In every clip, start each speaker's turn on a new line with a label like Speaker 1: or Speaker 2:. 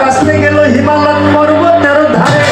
Speaker 1: কাশ্মীর গেল হিমালয় পর্বতের ধারে।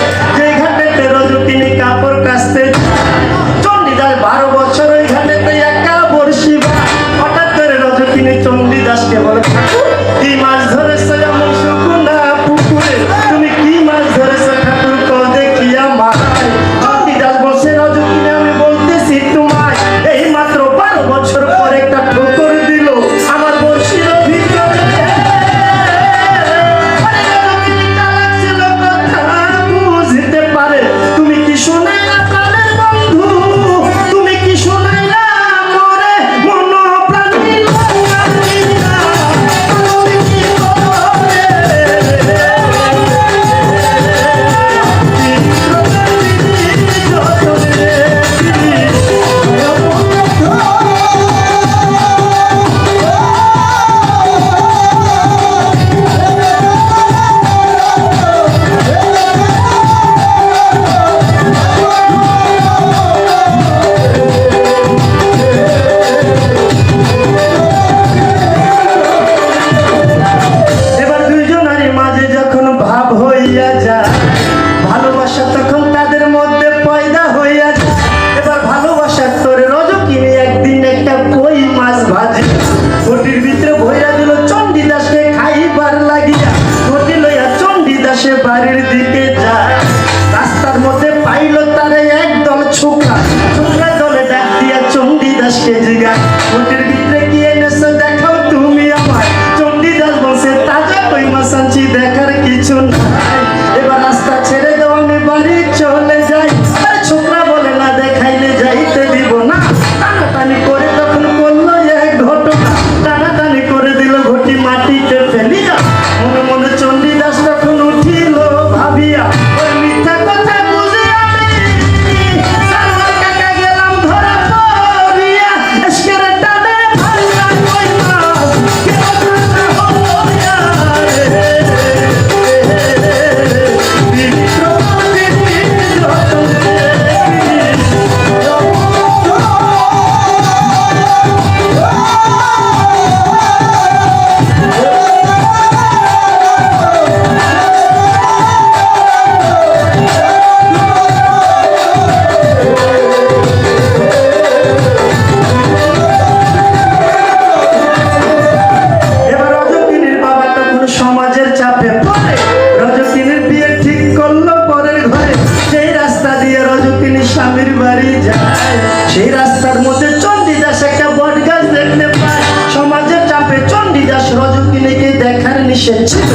Speaker 1: স্বামীর বাড়ি যায়। সেই রাস্তার মধ্যে চণ্ডীদাস একটা বট গাছ দেখতে পায়। সমাজের চাপে চণ্ডীদাস রজকুনিকে দেখার নিষেধ ছিল।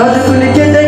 Speaker 1: রজকুনিকে দেখ